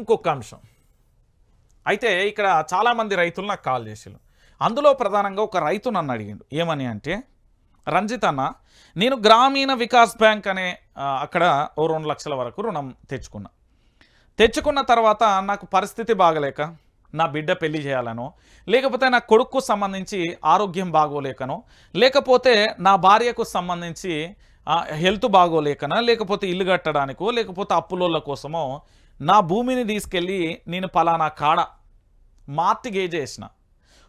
ఇంకొక అంశం. అయితే ఇక్కడ చాలామంది రైతులు నాకు కాల్ చేసారు అందులో ప్రధానంగా ఒక రైతు నన్ను అడిగిండు. ఏమని అంటే రంజిత్ అన్న నేను గ్రామీణ వికాస్ బ్యాంక్ అనే అక్కడ ఓ రెండు లక్షల వరకు రుణం తెచ్చుకున్నా. తెచ్చుకున్న తర్వాత నాకు పరిస్థితి బాగలేక నా బిడ్డ పెళ్ళి చేయాలనో లేకపోతే నా కొడుకు సంబంధించి ఆరోగ్యం బాగోలేకనో లేకపోతే నా భార్యకు సంబంధించి హెల్త్ బాగోలేకనా లేకపోతే ఇల్లు కట్టడానికో లేకపోతే అప్పులోళ్ళ కోసమో నా భూమిని తీసుకెళ్ళి నేను పలానా కాడ మార్టిగేజ్ చేసిన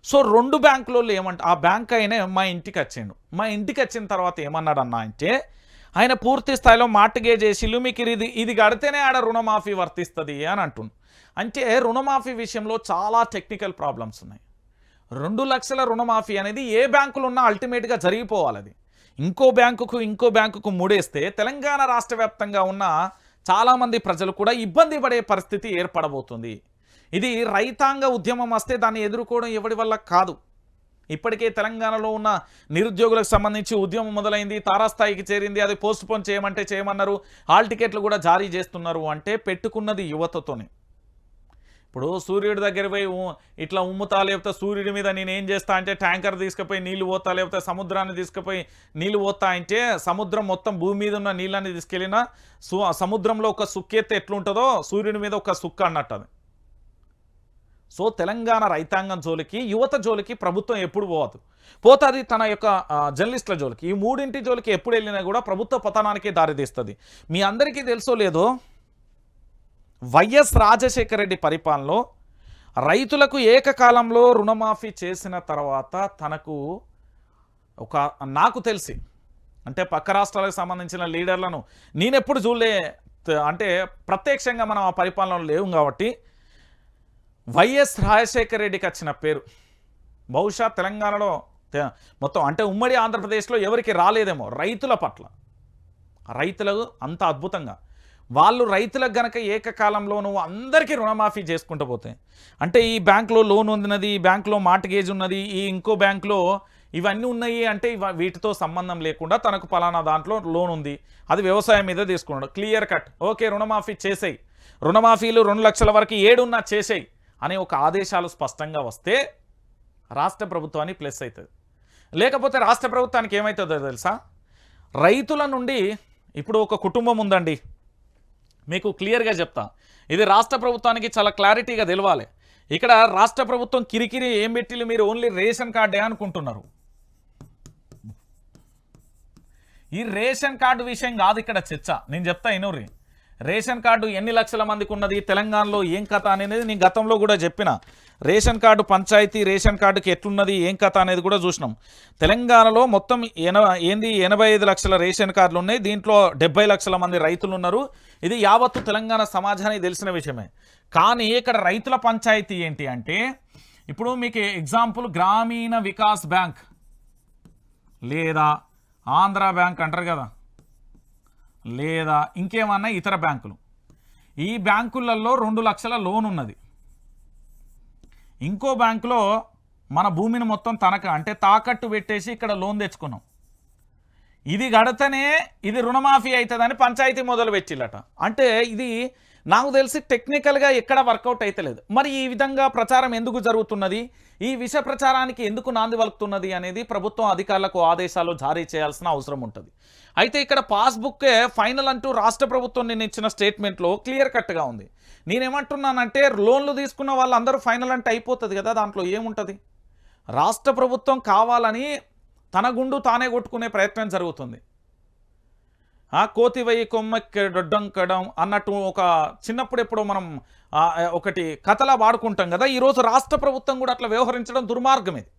సో రెండు బ్యాంకులలో ఏమంట ఆ బ్యాంక్ అయినా మా ఇంటికి వచ్చిండు. మా ఇంటికి వచ్చిన తర్వాత ఏమన్నాడు అన్న అంటే ఆయన పూర్తి స్థాయిలో మార్టిగేజ్ చేసిల్లు మీకు ఇది ఇది కడితేనే ఆడ రుణమాఫీ వర్తిస్తుంది అని అంటుండు. అంటే రుణమాఫీ విషయంలో చాలా టెక్నికల్ ప్రాబ్లమ్స్ ఉన్నాయి. రెండు లక్షల రుణమాఫీ అనేది ఏ బ్యాంకులో ఉన్నా అల్టిమేట్గా జరిగిపోవాలి అది. ఇంకో బ్యాంకుకు ఇంకో బ్యాంకుకు ముడేస్తే తెలంగాణ రాష్ట్ర ఉన్న చాలామంది ప్రజలు కూడా ఇబ్బంది పడే పరిస్థితి ఏర్పడబోతుంది. ఇది రైతాంగ ఉద్యమం వస్తే దాన్ని ఎదుర్కోవడం ఎవడి వల్ల కాదు. ఇప్పటికే తెలంగాణలో ఉన్న నిరుద్యోగులకు సంబంధించి ఉద్యమం మొదలైంది. తారాస్థాయికి చేరింది. అది పోస్ట్ పోన్ చేయమంటే చేయమన్నారు. హాల్ టికెట్లు కూడా జారీ చేస్తున్నారు అంటే పెట్టుకున్నది యువతతోనే. ఇప్పుడు సూర్యుడి దగ్గర పోయి ఉ- ఇట్లా ఉమ్ముతా లేకపోతే సూర్యుడి మీద నేను ఏం చేస్తా అంటే ట్యాంకర్ తీసుకుపోయి నీళ్ళు పోతా లేకపోతే సముద్రాన్ని తీసుకుపోయి నీళ్ళు పోతా అంటే సముద్రం మొత్తం భూమి మీద ఉన్న నీళ్ళని తీసుకెళ్ళినా సముద్రంలో ఒక సుక్కెత్తి ఎట్లుంటుందో సూర్యుడి మీద ఒక సుక్క అన్నట్టు అది. సో తెలంగాణ రైతాంగం జోలికి యువత జోలికి ప్రభుత్వం ఎప్పుడు పోవద్దు. పోతుంది తన యొక్క జర్నలిస్టుల జోలికి. ఈ మూడింటి జోలికి ఎప్పుడు వెళ్ళినా కూడా ప్రభుత్వ పతనానికి దారితీస్తుంది. మీ అందరికీ తెలుసో లేదో వైఎస్ రాజశేఖర రెడ్డి పరిపాలనలో రైతులకు ఏకకాలంలో రుణమాఫీ చేసిన తర్వాత తనకు ఒక నాకు తెలిసి అంటే పక్క రాష్ట్రాలకు సంబంధించిన లీడర్లను నేనెప్పుడు చూడలే అంటే ప్రత్యక్షంగా మనం ఆ పరిపాలనలో లేవు కాబట్టి వైఎస్ రాజశేఖర రెడ్డికి వచ్చిన పేరు. బహుశా తెలంగాణలో మొత్తం అంటే ఉమ్మడి ఆంధ్రప్రదేశ్లో ఎవరికి రాలేదేమో రైతుల పట్ల. రైతులకు అంత అద్భుతంగా. వాళ్ళు రైతులకు గనక ఏకకాలంలోనూ అందరికీ రుణమాఫీ చేసుకుంటూ పోతే అంటే ఈ బ్యాంక్లో లోన్ ఉన్నది ఈ బ్యాంక్లో మార్టిగేజ్ ఉన్నది ఈ ఇంకో బ్యాంక్లో ఇవన్నీ ఉన్నాయి అంటే వీటితో సంబంధం లేకుండా తనకు పలానా దాంట్లో లోన్ ఉంది అది వ్యవసాయం మీద తీసుకున్నాడు. Clear cut. ఓకే రుణమాఫీ చేసేయి. రుణమాఫీలు రెండు లక్షల వరకు ఏడున్నా చేసేయి అనే ఒక ఆదేశాలు స్పష్టంగా వస్తే రాష్ట్ర ప్రభుత్వానికి ప్లస్ అవుతుంది. లేకపోతే రాష్ట్ర ప్రభుత్వానికి ఏమవుతుందో తెలుసా? రైతుల నుండి ఇప్పుడు ఒక కుటుంబం ఉందండి. మీకు క్లియర్గా చెప్తా. ఇది రాష్ట్ర ప్రభుత్వానికి చాలా క్లారిటీగా తెలవాలి. ఇక్కడ రాష్ట్ర ప్రభుత్వం కిరికిరి ఏం పెట్టిలు మీరు? ఓన్లీ రేషన్ కార్డే అనుకుంటున్నారు. ఈ రేషన్ కార్డు విషయం కాదు ఇక్కడ చర్చ. నేను చెప్తా ఇనూరి. రేషన్ కార్డు ఎన్ని లక్షల మందికి ఉన్నది? తెలంగాణలో ఏం కథ అనేది నేను గతంలో కూడా చెప్పిన. రేషన్ కార్డు పంచాయతీ రేషన్ కార్డుకి ఎట్లున్నది ఏం కథ అనేది కూడా చూసినాం. తెలంగాణలో మొత్తం ఎన ఏంది ఎనభై ఐదు లక్షల రేషన్ కార్డులు ఉన్నాయి. దీంట్లో డెబ్బై లక్షల మంది రైతులు ఉన్నారు. ఇది యావత్తు తెలంగాణ సమాజానికి తెలిసిన విషయమే. కానీ ఇక్కడ రైతుల పంచాయతీ ఏంటి అంటే ఇప్పుడు మీకు ఎగ్జాంపుల్ గ్రామీణ వికాస్ బ్యాంక్ లేదా ఆంధ్ర బ్యాంక్ అంటారు కదా. లేదా ఇంకేమన్నా ఇతర బ్యాంకులు. ఈ బ్యాంకులలో రెండు లక్షల లోన్ ఉన్నది ఇంకో బ్యాంకులో మన భూమిని మొత్తం తనక అంటే తాకట్టు పెట్టేసి ఇక్కడ లోన్ తెచ్చుకున్నాం. ఇది గడతనే ఇది రుణమాఫీ అవుతుందని పంచాయతీ మొదలు పెట్టిల్లట అంటే ఇది నాకు తెలిసి టెక్నికల్గా ఎక్కడ వర్కౌట్ అయితలేదు మరి ఈ విధంగా ప్రచారం ఎందుకు జరుగుతున్నది? ఈ విష ప్రచారానికి ఎందుకు నాంది వలుకుతున్నది అనేది ప్రభుత్వం అధికారులకు ఆదేశాలు జారీ చేయాల్సిన అవసరం ఉంటుంది. అయితే ఇక్కడ పాస్బుక్కే ఫైనల్ అంటూ రాష్ట్ర ప్రభుత్వం నేను ఇచ్చిన స్టేట్మెంట్లో క్లియర్ కట్గా ఉంది. నేనేమంటున్నానంటే లోన్లు తీసుకున్న వాళ్ళందరూ ఫైనల్ అంటే అయిపోతుంది కదా దాంట్లో ఏముంటుంది? రాష్ట్ర ప్రభుత్వం కావాలని తన గుండు తానే కొట్టుకునే ప్రయత్నం జరుగుతుంది. ఆ కోతి వయ్యి కొమ్మెక్కడం అన్నట్టు ఒక చిన్నప్పుడు ఎప్పుడో మనం ఒకటి కథలా వాడుకుంటాం కదా. ఈరోజు రాష్ట్ర ప్రభుత్వం కూడా అట్లా వ్యవహరించడం దుర్మార్గం ఇది.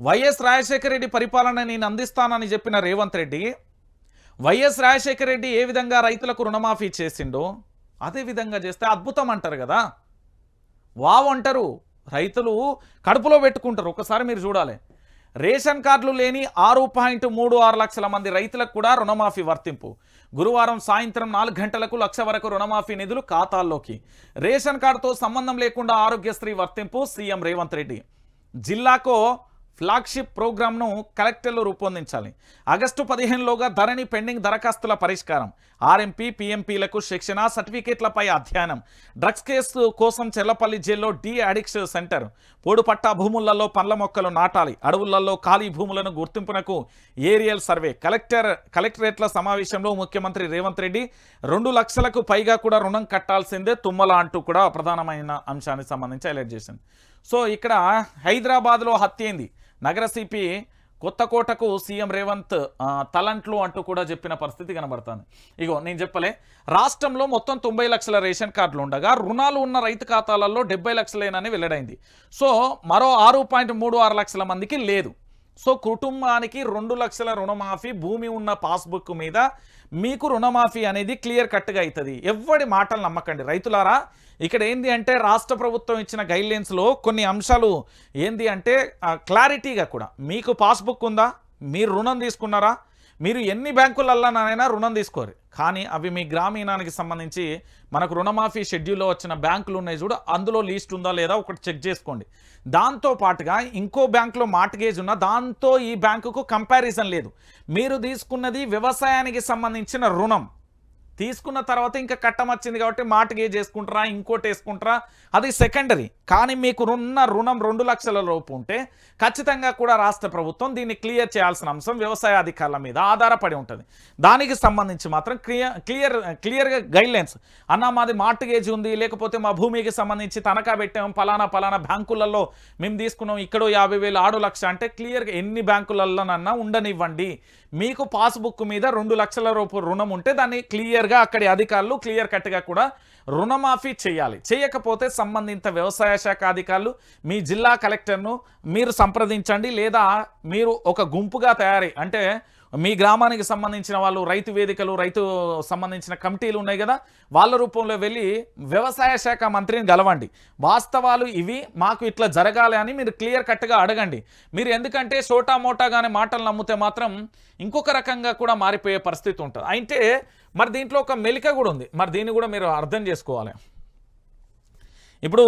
వైఎస్ రాజశేఖర రెడ్డి పరిపాలన నేను అందిస్తానని చెప్పిన రేవంత్ రెడ్డి వైఎస్ రాజశేఖర రెడ్డి ఏ విధంగా రైతులకు రుణమాఫీ చేసిండో అదే విధంగా చేస్తే అద్భుతం అంటారు కదా. వావ్ అంటారు. రైతులు కడుపులో పెట్టుకుంటారు. ఒకసారి మీరు చూడాలి. రేషన్ కార్డులు లేని ఆరు పాయింట్ మూడు ఆరు లక్షల మంది రైతులకు కూడా రుణమాఫీ వర్తింపు. గురువారం సాయంత్రం నాలుగు గంటలకు లక్ష వరకు రుణమాఫీ నిధులు ఖాతాల్లోకి. రేషన్ కార్డుతో సంబంధం లేకుండా ఆరోగ్యశ్రీ వర్తింపు సీఎం రేవంత్ రెడ్డి. జిల్లాకో ఫ్లాగ్షిప్ ప్రోగ్రామ్ను కలెక్టర్లు రూపొందించాలి. ఆగస్టు పదిహేనులోగా ధరణి పెండింగ్ దరఖాస్తుల పరిష్కారం. ఆర్ఎంపీ పీఎంపీలకు శిక్షణ సర్టిఫికేట్లపై అధ్యయనం. డ్రగ్స్ కేసు కోసం చెల్లపల్లి జైల్లో డి అడిక్షన్ సెంటర్. పోడుపట్టా భూములలో పండ్ల మొక్కలు నాటాలి. అడవులలో ఖాళీ భూములను గుర్తింపునకు ఏరియల్ సర్వే. కలెక్టర్ కలెక్టరేట్ల సమావేశంలో ముఖ్యమంత్రి రేవంత్ రెడ్డి రెండు లక్షలకు పైగా కూడా రుణం కట్టాల్సిందే తుమ్మల అంటూ కూడా ప్రధానమైన అంశానికి సంబంధించి హైలైట్ చేసింది సో ఇక్కడ హైదరాబాద్లో హత్య అయింది. నగర సిపి కొత్తకోటకు సీఎం రేవంత్ తలంట్లు అంటూ కూడా చెప్పిన పరిస్థితి కనబడుతుంది. ఇగో నేను చెప్పలే రాష్ట్రంలో మొత్తం తొంభై లక్షల రేషన్ కార్డులు ఉండగా రుణాలు ఉన్న రైతు ఖాతాలలో డెబ్బై లక్షలేనని వెల్లడైంది. సో మరో ఆరు పాయింట్ మూడు ఆరు లక్షల మందికి లేదు. సో కుటుంబానికి రెండు లక్షల రుణమాఫీ భూమి ఉన్న పాస్బుక్ మీద మీకు రుణమాఫీ అనేది క్లియర్ కట్గా అవుతుంది. ఎవడి మాటలు నమ్మకండి. రైతులారా ఇక్కడ ఏంది అంటే రాష్ట్ర ప్రభుత్వం ఇచ్చిన గైడ్లైన్స్లో కొన్ని అంశాలు ఏంది అంటే క్లారిటీగా కూడా. మీకు పాస్బుక్ ఉందా? మీరు రుణం తీసుకున్నారా? మీరు ఎన్ని బ్యాంకులల్లోనైనా రుణం తీసుకోరు. కానీ అవి మీ గ్రామీణానికి సంబంధించి మనకు రుణమాఫీ షెడ్యూల్లో వచ్చిన బ్యాంకులు ఉన్నాయి చూడు అందులో లీస్ట్ ఉందా లేదా ఒకటి చెక్ చేసుకోండి. దాంతో పాటుగా ఇంకో బ్యాంకులో మార్టిగేజ్ ఉన్న దాంతో ఈ బ్యాంకుకు కంపారిజన్ లేదు. మీరు తీసుకున్నది వ్యవసాయానికి సంబంధించిన రుణం. తీసుకున్న తర్వాత ఇంకా కట్టం వచ్చింది కాబట్టి మార్టిగేజ్ చేసుకుంటారా ఇంకోటి వేసుకుంటారా అది సెకండరీ. కానీ మీకు ఉన్న రుణం రెండు లక్షల లోపు ఉంటే ఖచ్చితంగా కూడా రాష్ట్ర ప్రభుత్వం దీన్ని క్లియర్ చేయాల్సిన అంశం వ్యవసాయ అధికారుల మీద ఆధారపడి ఉంటుంది. దానికి సంబంధించి మాత్రం క్లియర్ క్లియర్ క్లియర్గా గైడ్లైన్స్. అన్న మాది మార్టిగేజ్ ఉంది లేకపోతే మా భూమికి సంబంధించి తనఖా పెట్టాము పలానా పలానా బ్యాంకులలో మేము తీసుకున్నాం ఇక్కడో యాభై వేలు ఆడు లక్ష అంటే క్లియర్గా ఎన్ని బ్యాంకులలోనన్నా ఉండనివ్వండి. మీకు పాస్బుక్ మీద రెండు లక్షల రూపాయల రుణం ఉంటే దాన్ని క్లియర్గా అక్కడి అధికారులు క్లియర్ కట్గా కూడా రుణమాఫీ చేయాలి. చేయకపోతే సంబంధిత వ్యవసాయ శాఖ అధికారులు మీ జిల్లా కలెక్టర్ను మీరు సంప్రదించండి లేదా మీరు ఒక గుంపుగా తయారై అంటే మీ గ్రామానికి సంబంధించిన వాళ్ళు రైతు వేదికలు రైతు సంబంధించిన కమిటీలు ఉన్నాయి కదా వాళ్ళ రూపంలో వెళ్ళి వ్యవసాయ శాఖ మంత్రిని గలవండి. వాస్తవాలు ఇవి మాకు ఇట్లా జరగాలి అని మీరు క్లియర్ కట్గా అడగండి. మీరు ఎందుకంటే సోటా మోటాగానే మాటలు నమ్మితే మాత్రం ఇంకొక రకంగా కూడా మారిపోయే పరిస్థితి ఉంటుంది. అయితే మరి దీంట్లో ఒక మెలిక కూడా ఉంది. మరి దీన్ని కూడా మీరు అర్థం చేసుకోవాలి. ఇప్పుడు